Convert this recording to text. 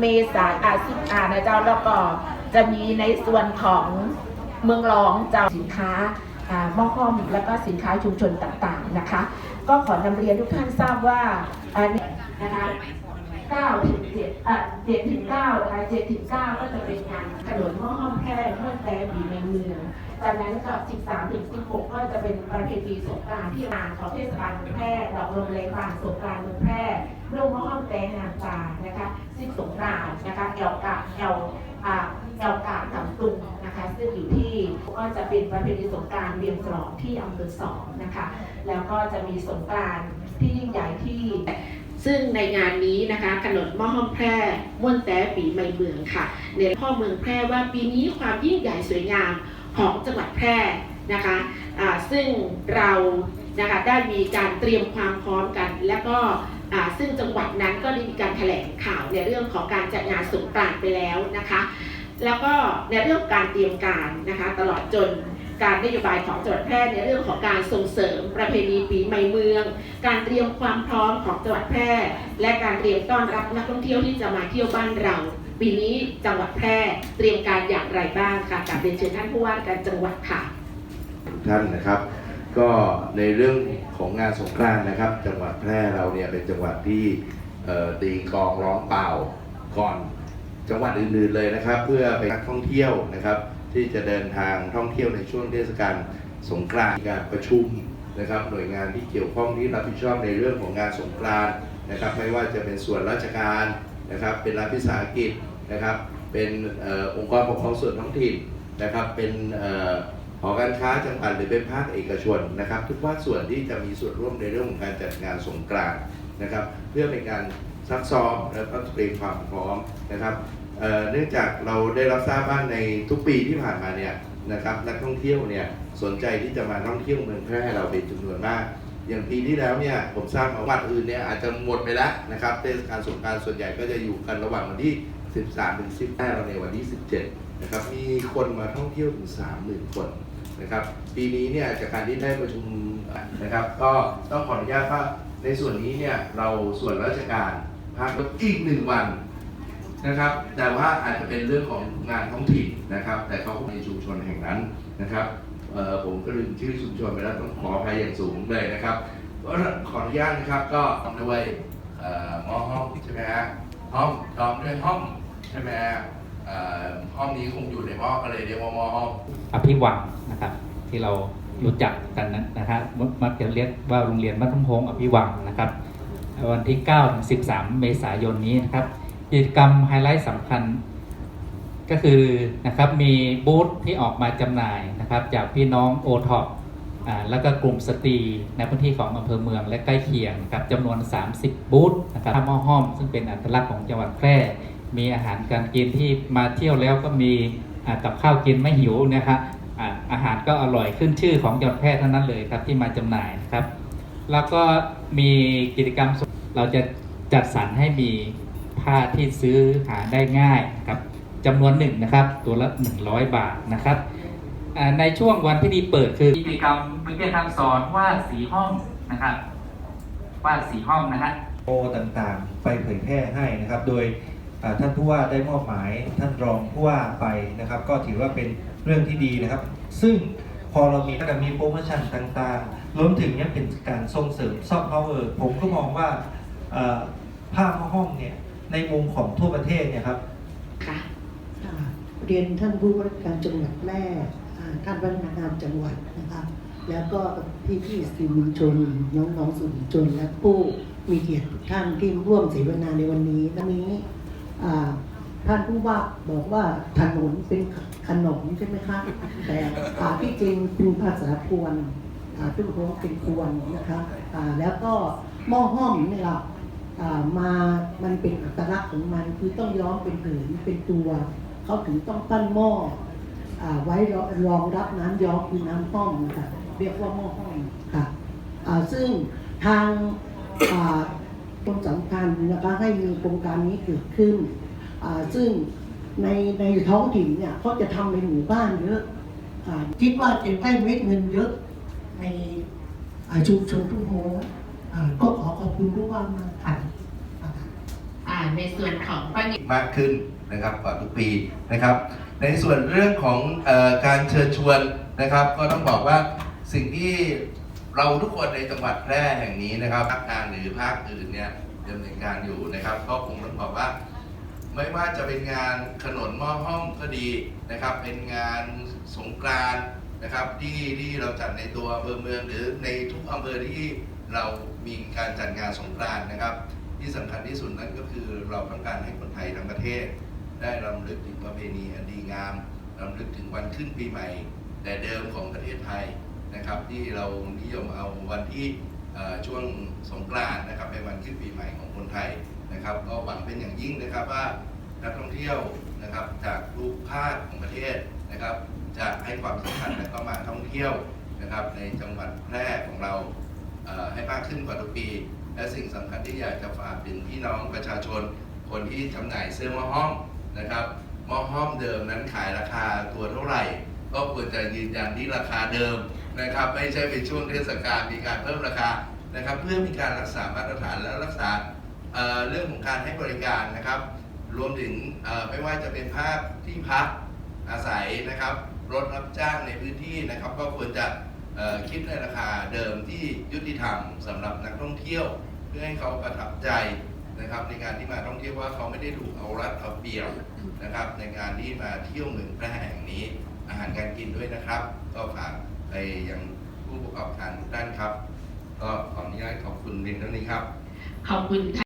เมษายนอาสิบอานะเจ้าแล้วก็จะมีในส่วนของเมืองรองเจ้าสินค้าอ่าหม้อห้อมแล้วก็สินค้าชุมชนต่างๆนะคะ ก็ขอนำเรียนทุกท่านทราบว่าอันนี้นะคะ9ถึง7อะ7ถึง9นะคะ7ถึง9ก็จะเป็นงานถนนหม้อห้อมแพร่เมื่อแต่บีในเมือง จากนั้นก็13ถึง16 ก็จะเป็นประเพณีสงกรานต์ที่งานของเทศบาลเมืองแพร่ดอกลมเลบานสงกรานต์เมืองแพร่ร่วมหม้อห้อมแต่นางตานะคะซึ่งสงกรานต์นะคะแอลกาแอลอ่าแอลกาตำตุงนะคะซึ่งอยู่ที่ก็จะเป็นประเพณีสงกรานต์เวียงฉลองที่อำเภอสองนะคะแล้วก็จะมีสงกรานต์ที่ยิ่งใหญ่ที่ซึ่งในงานนี้นะคะขนมหม้อห้อมแพร่ม่วนแต่ปีใหม่เมืองค่ะ ในพ่อเมืองแพร่ว่าปีนี้ความยิ่งใหญ่สวยงาม ของจังหวัดแพร่นะคะซึ่งเรานะคะได้มีการเตรียมความพร้อมกัน และก็ซึ่งจังหวัดนั้นก็ได้มีการแถลงข่าวในเรื่องของการจัดงานสงกรานต์ไปแล้วนะคะ แล้วก็ในเรื่องการเตรียมการนะคะตลอดจน การนโยบายของจังหวัดแพร่ในเรื่องของการส่งเสริมประเพณีปีใหม่เมือง การเตรียมความพร้อมของจังหวัดแพร่ และการเตรียมต้อนรับนักท่องเที่ยวที่จะมาเที่ยวบ้านเรา ปีนี้จังหวัดแพร่เตรียมการอย่างไรบ้างค่ะกับเรียนเชิญท่านผู้ว่าการจังหวัดค่ะทุกท่านนะครับ ก็ในเรื่องของงานสงกรานต์นะครับ จังหวัดแพร่เราเนี่ยเป็นจังหวัดที่ตีกลองร้องเป่าก่อนจังหวัดอื่นๆเลยนะครับ เพื่อเป็นนักท่องเที่ยวนะครับ ที่จะเดินทางท่องเที่ยวในช่วงเทศกาลสงกรานต์การประชุมนะครับหน่วยงานที่เกี่ยวข้องที่รับผิดชอบในเรื่องของงานสงกรานต์นะครับ ไม่ว่าจะเป็นส่วนราชการนะครับ เป็นรัฐวิสาหกิจนะครับ เป็นอองค์กรปกครองส่วนท้องถิ่นนะครับ เป็นเอ่อหอการค้าจังหวัดหรือเป็นภาคเอกชนนะครับ ทุกภาคส่วนที่จะมีส่วนร่วมในเรื่องของการจัดงานสงกรานต์นะครับ เพื่อเป็นการซักซ้อมแล้วก็เตรียมความพร้อมนะครับ เนื่องจากเราได้รับทราบว่าในทุกปีที่ผ่านมาเนี่ยนะครับนักท่องเที่ยวเนี่ยสนใจที่จะมาท่องเที่ยวเมืองแพร่เราเป็นจำนวนมาก อย่างปีที่แล้วเนี่ยผมทราบมาวัดอื่นเนี่ยอาจจะหมดไปแล้วนะครับเทศกาลสงการส่วนใหญ่ก็จะอยู่กันระหว่างวันที่ 13ถึง15เราในวันที่ 17นะครับมีคนมาท่องเที่ยวถึง30,000 คนนะครับปีนี้เนี่ยจากการที่ได้ประชุมนะครับ ก็ต้องขออนุญาตว่าในส่วนนี้เนี่ยเราส่วนราชการพักอีกหนึ่งวัน นะครับ แต่ว่าอาจจะเป็นเรื่องของงานท้องถิ่นนะครับ แต่เขาในชุมชนแห่งนั้นนะครับผมก็ลืมชื่อชุมชนไปแล้วต้องขออภัยอย่างสูงเลยนะครับก็ขออนุญาตนะครับก็ด้วยหมอห้องใช่ไหมฮะห้องตอมด้วยห้องใช่ไหมฮะห้องนี้คงอยู่ในหม้อก็เลยเรียกว่าหม้อห้องอภิวังนะครับ ที่เรารู้จักกันนั้นนะครับมักจะเรียกว่าโรงเรียนมัธยมพงศ์อภิวังนะครับ วันที่9ถึง13 เมษายนนี้นะครับ กิจกรรมไฮไลท์สำคัญ ก็คือนะครับมีบูธที่ออกมาจำหน่ายนะครับ จากพี่น้องโอท็อปแล้วก็กลุ่มสตรีในพื้นที่ของอำเภอเมืองและใกล้เคียงครับจำนวน 30 บูธนะครับข้าวหม้อห้อม ซึ่งเป็นอัตลักษณ์ของจังหวัดแพร่ มีอาหารการกินที่มาเที่ยวแล้วก็มีกับข้าวกินไม่หิวนะครับอาหารก็อร่อยขึ้นชื่อของจังหวัดแพร่เท่านั้นเลยครับที่มาจำหน่ายนะครับ แล้วก็มีกิจกรรมเราจะจัดสรรให้มี ผ้าที่ซื้อหาได้ง่ายครับจำนวนหนึ่งนะครับ ตัวละ 100 บาทนะครับในช่วงวันพิธีเปิดคือกิจกรรมวิทยาทางสอนวาดสีห้องนะครับวาดสีห้องนะฮะโอต่างๆ ไปเผยแพร่ให้นะครับ โดยท่านผู้ว่าได้มอบหมายท่านรองผู้ว่าไปนะครับ ก็ถือว่าเป็นเรื่องที่ดีนะครับ ซึ่งพอเรามีก็จะมีโปรโมชั่นต่างๆรวมถึงเนี่ยเป็นการส่งเสริมซอฟต์พาวเวอร์ผมก็มองว่าภาพห้องเนี่ย ในมุมของทั่วประเทศเนี่ยครับค่ะเรียนท่านผู้ว่าราชการจังหวัดแม่อ่าท่านพนักงานจังหวัดนะครับแล้วก็พี่พี่ๆสื่อมวลชนน้องๆสื่อมวลชนและผู้มีเกียรติทุกท่านที่ร่วมเสวนาในวันนี้วันนี้ท่านผู้ว่าบอกว่าถนนเป็นขนมใช่ไหมคะแต่ที่จริงเป็นภาษาพวนอ่าทุกคนเป็นพวนนะคะแล้วก็หม้อห้อมนี่เราอ่า มามันเป็นอัตลักษณ์ของมันคือต้องย้อมเป็นผืนเป็นตัวเขาถึงต้องตั้นหม้ออไว้รองรับน้ำย้อมคือน้ำห้อมนะคะเรียกว่าหม้อห้อมค่ะซึ่งทางคนสำคัญนะคะให้มีโครงการนี้เกิดขึ้น ซึ่งในในท้องถิ่นเนี่ยเขาจะทำในหมู่บ้านเยอะอ่าคิดว่าจะได้เม็ดเงินเยอะในอชุมชนทุกโมงอ่า ก็ขอขอบคุณทุกว่ามากค่ะอ่าในส่วนของป้าเงมากขึ้นนะครับกว่าทุกปีนะครับ ในส่วนเรื่องของเออการเชิญชวนนะครับ ก็ต้องบอกว่าสิ่งที่เราทุกคนในจังหวัดแพร่แห่งนี้นะครับภาคกลางหรือภาคอื่นเนี่ยดำเนินการอยู่นะครับ ก็คงต้องบอกว่า ไม่ว่าจะเป็นงานขนนหม้อห้อมก็ดีนะครับ เป็นงานสงกรานต์นะครับที่ที่เราจัดในตัวอำเภอเมืองหรือในทุกอำเภอที่ เรามีการจัดงานสงกรานต์นะครับ ที่สำคัญที่สุดนั่นก็คือเราต้องการให้คนไทยทั้งประเทศ ได้รำลึกถึงประเพณีอันดีงามรำลึกถึงวันขึ้นปีใหม่ แต่เดิมของประเทศไทยนะครับ ที่เรานิยมเอาวันที่ช่วงสงกรานต์นะครับเป็นวันขึ้นปีใหม่ของคนไทยนะครับ ก็หวังเป็นอย่างยิ่งนะครับว่านักท่องเที่ยวนะครับจากทุกภาคของประเทศนะครับ จะให้ความสำคัญและก็มาท่องเที่ยวนะครับในจังหวัดแพร่ของเรา ให้มากขึ้นกว่าทุกปี และสิ่งสำคัญที่อยากจะฝากถึงพี่น้องประชาชน คนที่จำหน่ายเสื้อมอห้อมนะครับมอห้อมเดิมนั้นขายราคาตัวเท่าไหร่ ก็ควรจะยืนยันที่ราคาเดิมนะครับ ไม่ใช่เป็นช่วงเทศกาลมีการเพิ่มราคานะครับ เพื่อมีการรักษามาตรฐานและรักษาเเรื่องของการให้บริการนะครับ รวมถึงไม่ว่าจะเป็นภาพที่พักอาศัยนะครับรถรับจ้างในพื้นที่นะครับ ก็ควรจะ คิดในราคาเดิมที่ยุติธรรมสำหรับนักท่องเที่ยว เพื่อให้เขาประทับใจนะครับในการที่มาท่องเที่ยวว่าเขาไม่ได้ถูกเอารัดเอาเปรียบนะครับในการที่มาเที่ยวเมืองแพร่แห่งนี้ อาหารการกินด้วยนะครับ ก็ฝากไปยังผู้ประกอบการทุกท่านครับ ก็ขออนุญาตขอบคุณเพียงเท่านี้ครับ ขอบคุณ